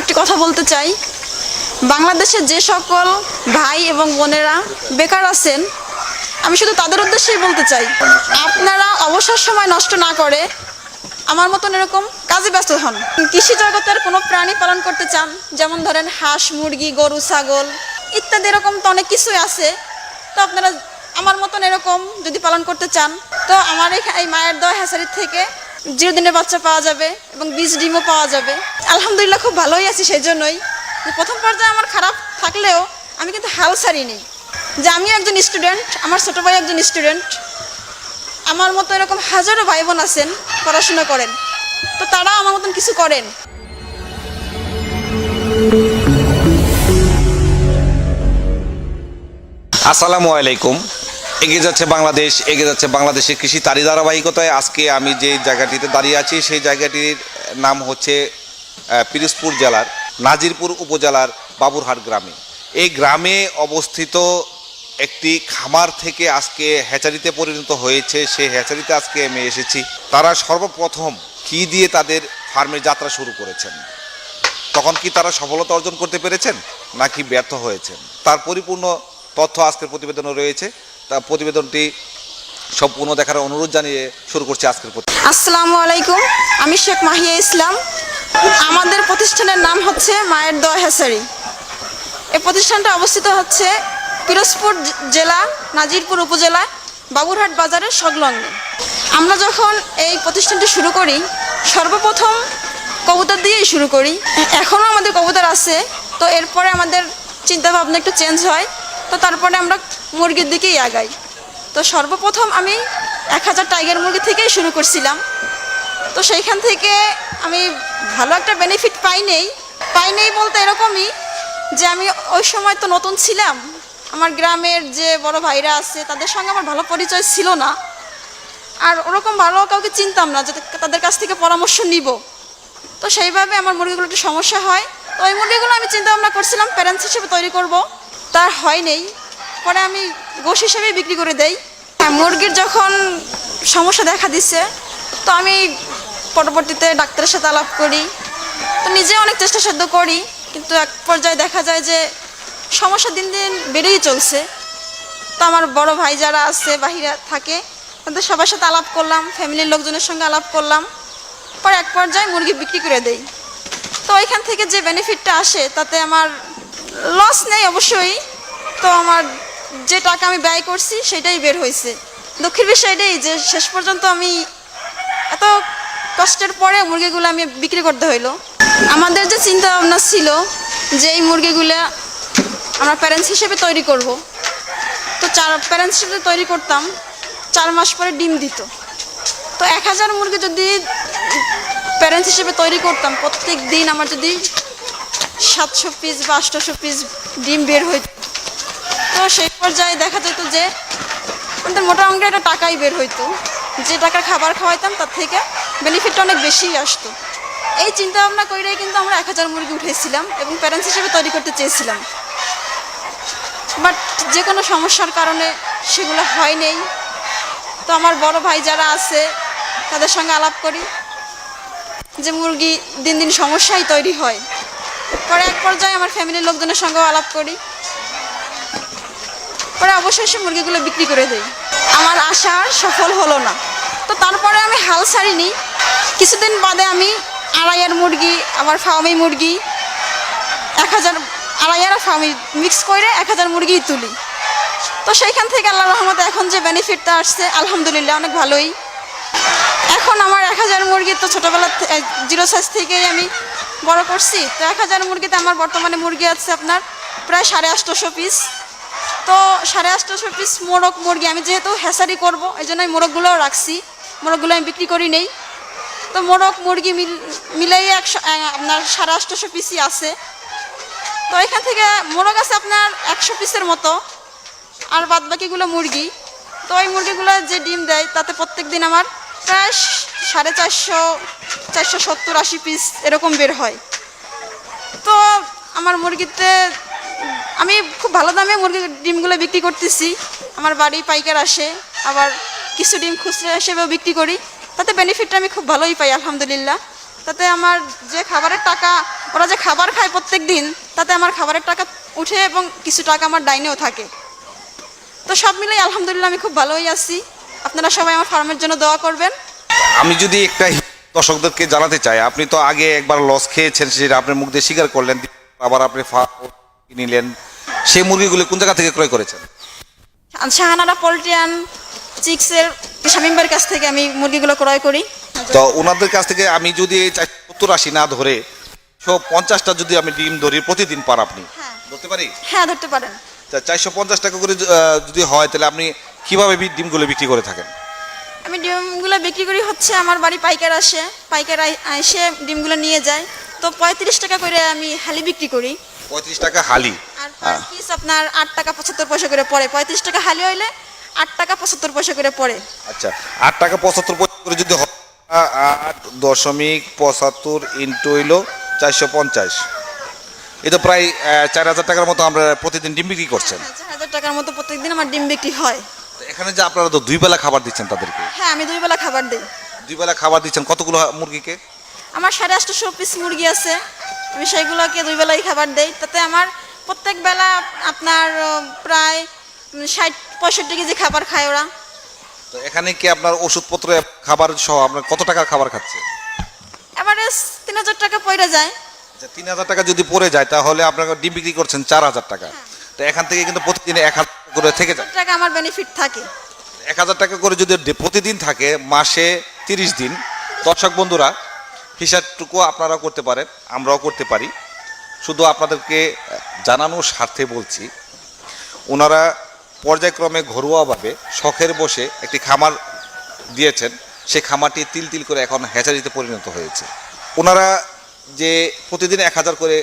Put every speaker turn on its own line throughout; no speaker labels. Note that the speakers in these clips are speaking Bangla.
একটি কথা বলতে চাই। বাংলাদেশের যে সকল ভাই এবং বোনেরা বেকার আছেন, আমি শুধু তাদের উদ্দেশ্যেই বলতে চাই, আপনারা অবসর সময় নষ্ট না করে আমার মতন এরকম কাজে ব্যস্ত হন। কৃষি জগতের কোনো প্রাণী পালন করতে চান, যেমন ধরেন হাঁস, মুরগি, গরু, ছাগল, ইত্যাদি এরকম তো অনেক কিছুই আছে, তো আপনারা আমার মতন এরকম যদি পালন করতে চান, তো আমার এই মায়ের দয় হ্যাসারির থেকে জিরো দিনের বাচ্চা পাওয়া যাবে এবং বীজ ডিমও পাওয়া যাবে। আলহামদুলিল্লাহ খুব ভালোই আছি সেই জন্যই। প্রথম পর্যায়ে আমার খারাপ থাকলেও আমি কিন্তু হাল ছাড়িনি। যে আমি একজন স্টুডেন্ট, আমার ছোটো ভাই একজন স্টুডেন্ট। আমার মতো এরকম হাজারো ভাই বোন আছেন, পড়াশোনা করেন। তো তারা আমার মতন কিছু করেন।
আসসালামু আলাইকুম। এগিয়ে যাচ্ছে বাংলাদেশ, এগিয়ে যাচ্ছে বাংলাদেশের কৃষি তারই ধারাবাহিকতায়। আজকে আমি যে জায়গাটিতে দাঁড়িয়ে আছি, সেই জায়গাটির নাম হচ্ছে পিরোজপুর জেলার, নাজিরপুর উপজেলার বাবুরহাট গ্রামে। এই গ্রামে অবস্থিত একটি খামার থেকে আজকে হ্যাচারিতে পরিণত হয়েছে। সেই হ্যাচারিতে আজকে আমি এসেছি। তারা সর্বপ্রথম কি দিয়ে তাদের ফার্মের যাত্রা শুরু করেছেন? তখন কি তারা সফলতা অর্জন করতে পেরেছেন? নাকি ব্যর্থ হয়েছেন? তার পরিপূর্ণ তথ্য আজকের প্রতিবেদনে রয়েছে। তা প্রতিবেদনটি সম্পূর্ণ দেখার অনুরোধ জানিয়ে শুরু করছি আজকের
আসসালামু আলাইকুম, আমি শেখ মাহিয়া ইসলাম। আমাদের প্রতিষ্ঠানের নাম হচ্ছে মায়ের দোয়া হেসারি। এই প্রতিষ্ঠানটা অবস্থিত হচ্ছে পিরোজপুর জেলা, নাজিরপুর উপজেলা, বাবুরহাট বাজারের সংলগ্নে। আমরা যখন এই প্রতিষ্ঠানটি শুরু করি, সর্বপ্রথম কবুতর দিয়েই শুরু করি। এখনও আমাদের কবুতর আছে, তো এরপরে আমাদের চিন্তাভাবনা একটু চেঞ্জ হয়। তো তারপরে আমরা মুরগির দিকেই আগাই। তো সর্বপ্রথম আমি এক হাজার টাইগার মুরগি থেকেই শুরু করছিলাম। তো সেইখান থেকে আমি ভালো একটা বেনিফিট পাই নেই। পাই নেই বলতে এরকমই যে আমি ওই সময় তো নতুন ছিলাম। আমার গ্রামের যে বড় ভাইরা আছে, তাদের সঙ্গে আমার ভালো পরিচয় ছিল না। আর ওরকম ভালো কাউকে চিনতাম না যে তাদের কাছ থেকে পরামর্শ নিব। তো সেইভাবে আমার মুরগিগুলো একটু সমস্যা হয়। তো ওই মুরগিগুলো আমি চিন্তা ভাবনা করছিলাম প্যারেন্টস হিসেবে তৈরি করব। তার হয় নেই। পরে আমি গোশ হিসেবে বিক্রি করে দেই। হ্যাঁ মুরগির যখন সমস্যা দেখা দিচ্ছে, তো আমি পরবর্তীতে ডাক্তারের সাথে আলাপ করি। তো নিজে অনেক চেষ্টা সাধ্য করি, কিন্তু এক পর্যায়ে দেখা যায় যে সমস্যা দিন দিন বেড়েই চলছে। তো আমার বড় ভাই যারা আছে, বাহিরে থাকে, তাদের সবার সাথে আলাপ করলাম ফ্যামিলির লোকজনের সঙ্গে আলাপ করলাম। পরে এক পর্যায়ে মুরগি বিক্রি করে দেই। তো ওইখান থেকে যে বেনিফিটটা আসে, তাতে আমার লস নেই অবশ্যই। তো আমার যে টাকা আমি ব্যয় করছি, সেটাই বের হয়েছে। দুঃখের বিষয় এটাই যে শেষ পর্যন্ত আমি এত কষ্টের পরে মুরগিগুলো আমি বিক্রি করতে হইল। আমাদের যে চিন্তা ভাবনা ছিল যে এই মুরগিগুলো আমরা প্যারেন্টস হিসেবে তৈরি করব। তো চার প্যারেন্টস হিসেবে তৈরি করতাম, চার মাস পরে ডিম দিত। তো এক হাজার মুরগি যদি প্যারেন্টস হিসেবে তৈরি করতাম, প্রত্যেক দিন আমার যদি সাতশো পিস বা আটশোশো পিস ডিম বের হইত। তো সেই পর্যায়ে দেখা যেত যে আমাদের মোটা অঙ্কের একটা টাকাই বের হইতো। যে টাকার খাবার খাওয়াইতাম, তার থেকে বেনিফিটটা অনেক বেশিই আসতো। এই চিন্তা ভাবনা করেই কিন্তু আমরা এক হাজার মুরগি উঠেছিলাম এবং প্যারেন্টস হিসেবে তৈরি করতে চেয়েছিলাম। বাট যে কোনো সমস্যার কারণে সেগুলো হয় নেই। তো আমার বড় ভাই যারা আছে, তাদের সঙ্গে আলাপ করি যে মুরগি দিন দিন সমস্যাই তৈরি হয়। পরে এক পর্যায়ে আমার ফ্যামিলির লোকজনের সঙ্গেও আলাপ করি। পরে অবশ্যই সে মুরগিগুলো বিক্রি করে দেই। আমার আশা সফল হলো না। তো তারপরে আমি হাল ছাড়িনি। কিছুদিন বাদে আমি আড়াইয়ার মুরগি আবার ফার্মি মুরগি, এক হাজার আড়াইয়ার আর ফার্মি মিক্স করে এক হাজার মুরগি তুলি। তো সেইখান থেকে আল্লাহ রহমতে এখন যে বেনিফিটটা আসছে, আলহামদুলিল্লাহ অনেক ভালোই। এখন আমার এক হাজার মুরগি তো ছোটোবেলা জিরো সাইজ থেকেই আমি বড় করছি। তো এক হাজার মুরগিতে আমার বর্তমানে মুরগি আছে আপনার প্রায় সাড়ে আটশোশো পিস তো সাড়ে আটশোশো পিস মোরগ মুরগি আমি যেহেতু হ্যাসারি করব, এই জন্য আমি মোরগগুলোও রাখছি। মোরগগুলো আমি বিক্রি করি নেই। তো মোরগ মুরগি মিল মিলাই একশো আপনার সাড়ে আটশোশো পিসই আছে। তো এখান থেকে মোরগ আছে আপনার একশো পিসের মতো। আর বাদ বাকিগুলো মুরগি। তো ওই মুরগিগুলো যে ডিম দেয়, তাতে প্রত্যেক দিন আমার প্রায় সাড়ে চারশো চারশো সত্তর আশি পিস এরকম বের হয়। তো আমার মুরগিতে, আমি খুব ভালো দামে মুরগির ডিমগুলো বিক্রি করতেছি। আমার বাড়ি পাইকার আসে, আবার কিছু ডিম খুচরা হিসেবেও বিক্রি করি। তাতে বেনিফিটটা আমি খুব ভালোই পাই, আলহামদুলিল্লাহ। তাতে আমার যে খাবারের টাকা, ওরা যে খাবার খায় প্রত্যেক দিন, তাতে আমার খাবারের টাকা উঠে এবং কিছু টাকা আমার ডাইনেও থাকে। তো সব মিলেই আলহামদুলিল্লাহ আমি খুব ভালোই আছি। আপনারা সবাই আমার ফার্মের জন্য দোয়া করবেন।
আমি যদি একটা দর্শকদেরকে জানাতে চাই আপনি তো আগে একবার লস খেয়েছেন সেটা আপনার মুখ দিয়ে স্বীকার করলেন আবার আপনি নিলেন? সেই মুরগিগুলো কোন জায়গা থেকে ক্রয় করেছেন?
শাহানারা পোলট্রিয়ান চিক্সের শামিমবার কাছ থেকে আমি মুরগিগুলো ক্রয় করি।
তো ওনাদের কাছ থেকে আমি যদি সত্তর আশি না ধরে সব পঞ্চাশটা যদি আমি ডিম ধরি প্রতিদিন পার আপনি?
হ্যাঁ।
ধরতে পারি?
হ্যাঁ ধরতে পারেন।
চারশো পঞ্চাশ টাকা করে যদি হয় তাহলে আপনি কীভাবে ডিমগুলো বিক্রি করে থাকেন?
আমি ডিমগুলো বিক্রি করি হচ্ছে আমার বাড়ি পাইকার আসে পাইকার এসে ডিমগুলো নিয়ে যায়। তো পঁয়ত্রিশ টাকা করে আমি হালি বিক্রি করি।
পঁয়ত্রিশ টাকা হালি?
আর পিস আপনার আট টাকা পঁচাত্তর পয়সা করে পড়ে। পঁয়ত্রিশ টাকা হালি হইলে আট টাকা পঁচাত্তর পয়সা করে পড়ে।
আচ্ছা আট টাকা পঁচাত্তর পয়সা করে যদি আট দশমিক পঁচাত্তর ইন্টু হইল চারশো পঞ্চাশ। এ তো প্রায় চার হাজার টাকার মতো আমরা প্রতিদিন ডিম বিক্রি করছেন।
চার হাজার টাকার মতো প্রত্যেকদিন আমার ডিম বিক্রি হয়।
এখানে যে আপনারা তো দুই বেলা খাবার দিচ্ছেন তাদেরকে।
হ্যাঁ আমি দুই বেলা খাবার দিই।
দুই বেলা খাবার দিচ্ছেন। কতগুলো মুরগিকে?
আমার সাড়ে আটশোশো পিস মুরগি আছে। আমি সেইগুলোকে দুই বেলাই খাবার দেই। তাতে আমার প্রত্যেক বেলা আপনার প্রায় ষাট পঁয়ষট্টি কেজি খাবার খায় ওরা।
তো এখানে কি আপনার ওষুধপত্র খাবার সহ আপনার কত টাকার খাবার খাচ্ছে?
এভারেজ তিন হাজার টাকা পড়ে যায়।
আচ্ছা তিন হাজার টাকা যদি পড়ে যায় তাহলে আপনার ডিম বিক্রি করছেন চার হাজার টাকা। তো এখান থেকে কিন্তু প্রতিদিন এক হাজার করে থেকে যায়।
টাকা আমার বেনিফিট থাকে।
এক হাজার টাকা করে যদি প্রতিদিন থাকে মাসে তিরিশ দিন দর্শক বন্ধুরা হিসাবটুকু আপনারা করতে পারেন আমরাও করতে পারি। শুধু আপনাদেরকে জানানোর স্বার্থে বলছি ওনারা পর্যায়ক্রমে ঘরোয়াভাবে শখের বসে একটি খামার দিয়েছেন। সেই খামারটি তিল তিল করে এখন হ্যাচারিতে পরিণত হয়েছে। ওনারা যে প্রতিদিন এক হাজার করে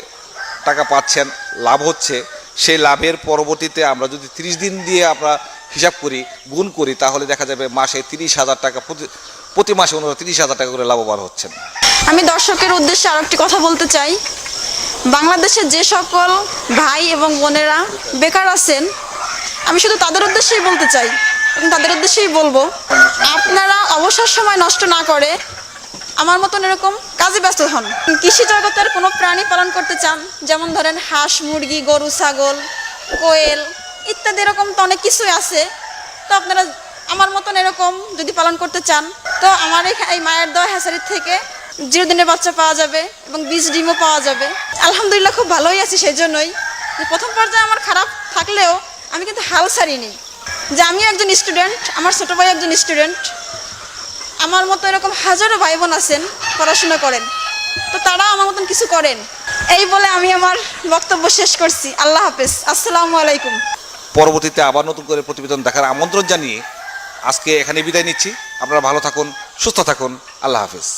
টাকা পাচ্ছেন লাভ হচ্ছে সেই লাভের পরবর্তীতে আমরা যদি তিরিশ দিন দিয়ে আমরা হিসাব করি, গুণ করি, তাহলে দেখা যাবে মাসে তিরিশ হাজার টাকা প্রতি মাসে ওনারা তিরিশ হাজার টাকা করে লাভবান হচ্ছেন।
আমি দর্শকের উদ্দেশ্যে আরেকটি কথা বলতে চাই। বাংলাদেশের যে সকল ভাই এবং বোনেরা বেকার আছেন, আমি শুধু তাদের উদ্দেশ্যেই বলতে চাই। তাদের উদ্দেশ্যেই বলব, আপনারা অবসর সময় নষ্ট না করে আমার মতন এরকম কাজে ব্যস্ত হন। কৃষি জগতের কোনো প্রাণী পালন করতে চান, যেমন ধরেন হাঁস, মুরগি, গরু, ছাগল, কোয়েল ইত্যাদি এরকম তো অনেক কিছুই আছে। তো আপনারা আমার মতন এরকম যদি পালন করতে চান, তো আমার এই মায়ের দয়া হ্যাসারির থেকে জিরো দিনের বাচ্চা পাওয়া যাবে এবং বীজ ডিমও পাওয়া যাবে। আলহামদুলিল্লাহ খুব ভালোই আছি সেই জন্যই প্রথম পর্যায়ে আমার খারাপ থাকলেও আমি কিন্তু হাল ছাড়িনি। যে আমি একজন স্টুডেন্ট আমার ছোটো ভাই একজন স্টুডেন্ট আমার মতো এরকম হাজারো ভাই বোন আছেন, পড়াশোনা করেন। তো তারা আমার মতন কিছু করেন। এই বলে আমি আমার বক্তব্য শেষ করছি। আল্লাহ হাফেজ। আসসালামু আলাইকুম।
পরবর্তীতে আবার নতুন করে প্রতিবেদন দেখার আমন্ত্রণ জানিয়ে আজকে এখানে বিদায় নিচ্ছি। আপনারা ভালো থাকুন, সুস্থ থাকুন। আল্লাহ হাফিজ।